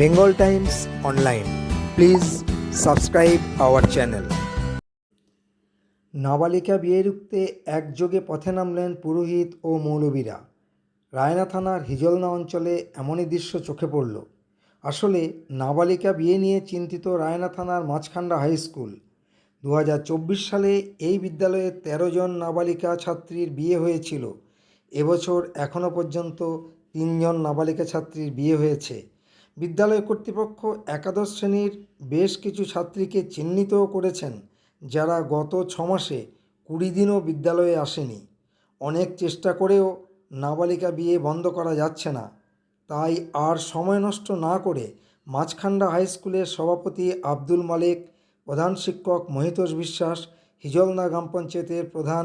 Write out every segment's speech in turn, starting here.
Bengal Times online please subscribe our channel নাবালিকা বিয়ে রুখতে একযোগে পথে নামলেন পুরোহিত ও মৌলবীরা। রায়না থানার হিজলনা অঞ্চলে এমনই দৃশ্য চোখে পড়ল। আসলে নাবালিকা বিয়ে নিয়ে চিন্তিত রায়না থানার মাছখান্ডা হাই স্কুল। দু হাজার চব্বিশ সালে এই বিদ্যালয়ে ১৩ জন নাবালিকা ছাত্রীর বিয়ে হয়েছিল। এবছর এখনও পর্যন্ত তিনজন নাবালিকা ছাত্রীর বিয়ে হয়েছে। বিদ্যালয় কর্তৃপক্ষ একাদশ শ্রেণির বেশ কিছু ছাত্রীকে চিহ্নিত করেছেন, যারা গত ছ মাসে কুড়ি দিনও বিদ্যালয়ে আসেনি। অনেক চেষ্টা করেও নাবালিকা বিয়ে বন্ধ করা যাচ্ছে না। তাই আর সময় নষ্ট না করে মাঝখান্ডা হাই স্কুলের সভাপতি আব্দুল মালিক, প্রধান শিক্ষক মহিতোষ বিশ্বাস হিজলনা গ্রাম পঞ্চায়েতের প্রধান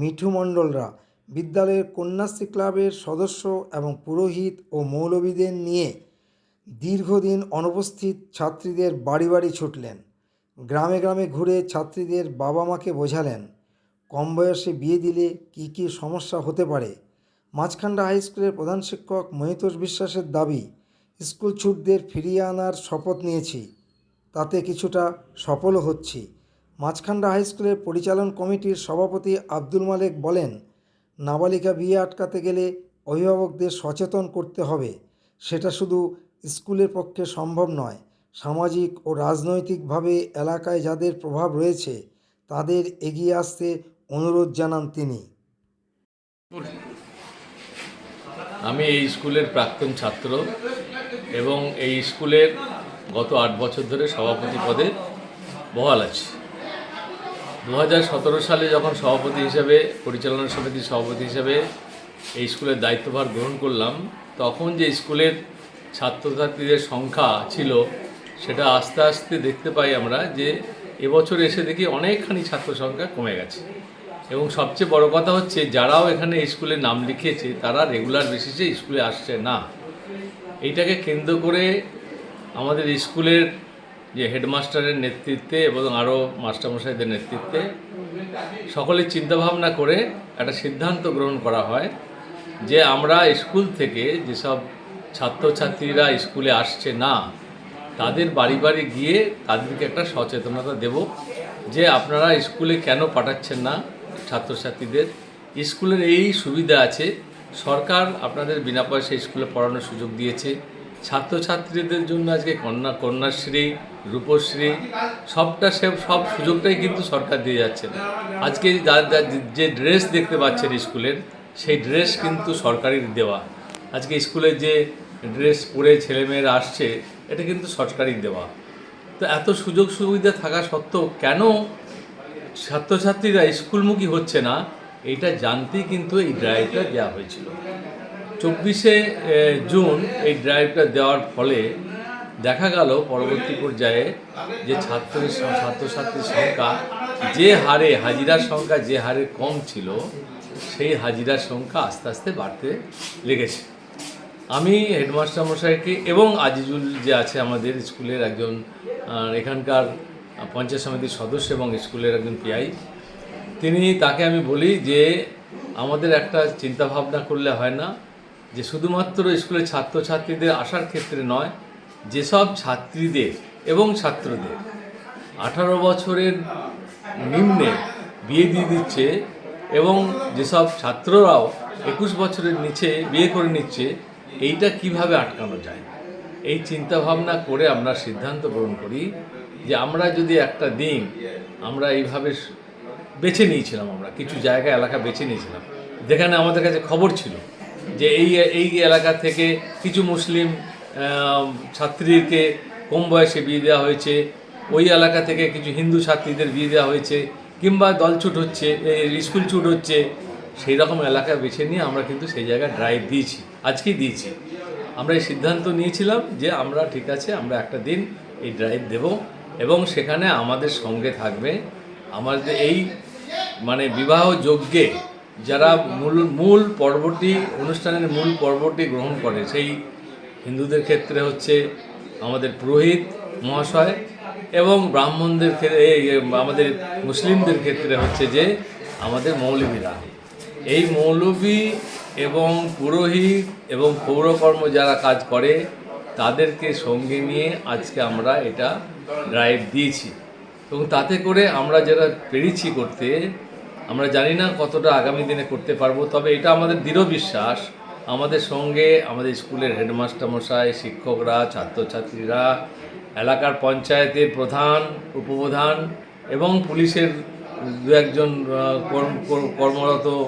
মিঠু মণ্ডলরা, বিদ্যালয়ের কন্যাশ্রী ক্লাবের সদস্য এবং পুরোহিত ও মৌলবীদের নিয়ে দীর্ঘদিন অনুপস্থিত ছাত্রীদের বাড়ি বাড়ি ছুটলেন। গ্রামে গ্রামে ঘুরে ছাত্রীদের বাবা মাকে বোঝালেন, কম বয়সে বিয়ে দিলে কী কী সমস্যা হতে পারে। মাঝখান্ডা হাই স্কুলের প্রধান শিক্ষক মহিতোষ বিশ্বাসের দাবি, স্কুল ছুটদের ফিরিয়ে আনার শপথ নিয়েছি, তাতে কিছুটা সফলও হচ্ছি। মাঝখান্ডা হাই স্কুলের পরিচালন কমিটির সভাপতি আব্দুল মালেক বলেন, নাবালিকা বিয়ে আটকাতে গেলে অভিভাবকদের সচেতন করতে হবে, সেটা শুধু স্কুলের পক্ষে সম্ভব নয়। সামাজিক ও রাজনৈতিকভাবে এলাকায় যাদের প্রভাব রয়েছে, তাদের এগিয়ে আসতে অনুরোধ জানান তিনি। আমি এই স্কুলের প্রাক্তন ছাত্র এবং এই স্কুলের গত আট বছর ধরে সভাপতি পদে বহাল আছি। দু সালে যখন সভাপতি হিসাবে, পরিচালনা সমিতির সভাপতি হিসাবে এই স্কুলের দায়িত্বভার গ্রহণ করলাম, তখন যে স্কুলের ছাত্রছাত্রীদের সংখ্যা ছিল, সেটা আস্তে আস্তে দেখতে পাই আমরা যে এবছর এসে দেখি অনেকখানি ছাত্র সংখ্যা কমে গেছে। এবং সবচেয়ে বড় কথা হচ্ছে যারাও এখানে স্কুলে নাম লিখিয়েছে, তারা রেগুলার বেসিসে স্কুলে আসছে না। এইটাকে কেন্দ্র করে আমাদের স্কুলের যে হেডমাস্টারের নেতৃত্বে এবং আরও মাস্টারমশাইদের নেতৃত্বে সকলের চিন্তাভাবনা করে একটা সিদ্ধান্ত গ্রহণ করা হয় যে আমরা স্কুল থেকে যেসব ছাত্রছাত্রীরা স্কুলে আসছে না, তাদের বাড়ি বাড়ি গিয়ে তাদেরকে একটা সচেতনতা দেব যে আপনারা স্কুলে কেন পাঠাচ্ছেন না ছাত্রছাত্রীদের। স্কুলের এই সুবিধা আছে, সরকার আপনাদের বিনা পয়সায় স্কুলে পড়ানোর সুযোগ দিয়েছে। ছাত্রছাত্রীদের জন্য আজকে কন্যা, কন্যাশ্রী, রূপশ্রী, সবটা সে, সব সুযোগটাই কিন্তু সরকার দিয়ে যাচ্ছেন আজকে যে ড্রেস দেখতে পাচ্ছেন স্কুলের, সেই ড্রেস কিন্তু সরকারি দেওয়া। আজকে স্কুলের যে ড্রেস পরে ছেলেমেয়েরা আসছে, এটা কিন্তু সরকারি দেওয়া। তো এত সুযোগ সুবিধা থাকা সত্ত্বেও কেন ছাত্রছাত্রীরা স্কুলমুখী হচ্ছে না? এটা জানতেই কিন্তু এই ড্রাইভটা দেওয়া হয়েছিল। চব্বিশে জুন এই ড্রাইভটা দেওয়ার ফলে দেখা গেল পরবর্তী পর্যায়ে যে ছাত্র ছাত্রছাত্রীর সংখ্যা যে হারে, হাজিরার সংখ্যা যে হারে কম ছিল, সেই হাজিরার সংখ্যা আস্তে আস্তে বাড়তে লেগেছে। আমি হেডমাস্টার মশাইকে এবং আজিজুল যে আছে আমাদের স্কুলের একজন এখানকার পঞ্চায়েত সমিতির সদস্য এবং স্কুলের একজন পিআই, তিনি তাকে আমি বলি যে আমাদের একটা চিন্তা ভাবনা করলে হয় না, যে শুধুমাত্র স্কুলের ছাত্রছাত্রীদের আসার ক্ষেত্রে নয়, যেসব ছাত্রীদের এবং ছাত্রদের আঠারো বছরের নিম্নে বিয়ে দিয়ে দিচ্ছে এবং যেসব ছাত্ররাও একুশ বছরের নিচে বিয়ে করে নিচ্ছে এইটা কীভাবে আটকানো যায়? এই চিন্তা ভাবনা করে আমরা সিদ্ধান্ত গ্রহণ করি যে আমরা যদি একটা দিন আমরা এইভাবে বেছে নিয়েছিলাম আমরা, কিছু জায়গা, এলাকা বেছে নিয়েছিলাম। যেখানে আমাদের কাছে খবর ছিল যে এই এই এলাকা থেকে কিছু মুসলিম ছাত্রীকে কম বয়সে বিয়ে দেওয়া হয়েছে, ওই এলাকা থেকে কিছু হিন্দু ছাত্রীদের বিয়ে দেওয়া হয়েছে, কিংবা দলছুট হচ্ছে স্কুল ছুট হচ্ছে সেই রকম এলাকা বেছে নিয়ে আমরা কিন্তু সেই জায়গায় ড্রাইভ দিয়েছি, আজকেই দিয়েছি। আমরা এই সিদ্ধান্ত নিয়েছিলাম যে আমরা ঠিক আছে, আমরা একটা দিন এই ড্রাইভ দেব এবং সেখানে আমাদের সঙ্গে থাকবে। আমাদের এই মানে বিবাহ যজ্ঞে যারা মূল মূল পর্বটি অনুষ্ঠানের মূল পর্বটি গ্রহণ করে, সেই হিন্দুদের ক্ষেত্রে হচ্ছে আমাদের পুরোহিত মহাশয় এবং ব্রাহ্মণদের ক্ষেত্রে আমাদের মুসলিমদের ক্ষেত্রে হচ্ছে যে আমাদের মৌলবীরা এই মৌলবী এবং পুরোহিত এবং পৌরকর্ম যারা কাজ করে, তাদেরকে সঙ্গে নিয়ে আজকে আমরা এটা ড্রাইভ দিয়েছি। এবং তাতে করে আমরা যারা পেরেছি করতে, আমরা জানি না কতটা আগামী দিনে করতে পারব, তবে এটা আমাদের দৃঢ় বিশ্বাস। আমাদের সঙ্গে আমাদের স্কুলের হেডমাস্টার মশাই শিক্ষকরা, ছাত্রছাত্রীরা, এলাকার পঞ্চায়েতের প্রধান, উপপ্রধান এবং পুলিশের দু একজন কর্ম- কর্ম- কর্মরত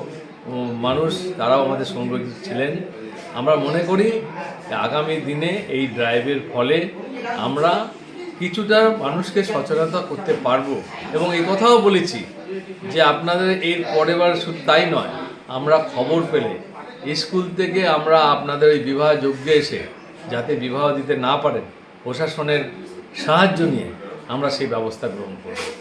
মানুষ, তারাও আমাদের সঙ্গে ছিলেন। আমরা মনে করি আগামী দিনে এই ড্রাইভের ফলে আমরা কিছুটা মানুষকে সচেতনতা করতে পারব। এবং এই কথাও বলেছি যে আপনাদের এর পরের বার শুধু তাই নয়, আমরা খবর পেলে, স্কুল থেকে আমরা আপনাদের এই বিবাহ যোগ্যে এসে যাতে বিবাহ দিতে না পারেন, প্রশাসনের সাহায্য নিয়ে আমরা সেই ব্যবস্থা গ্রহণ করব।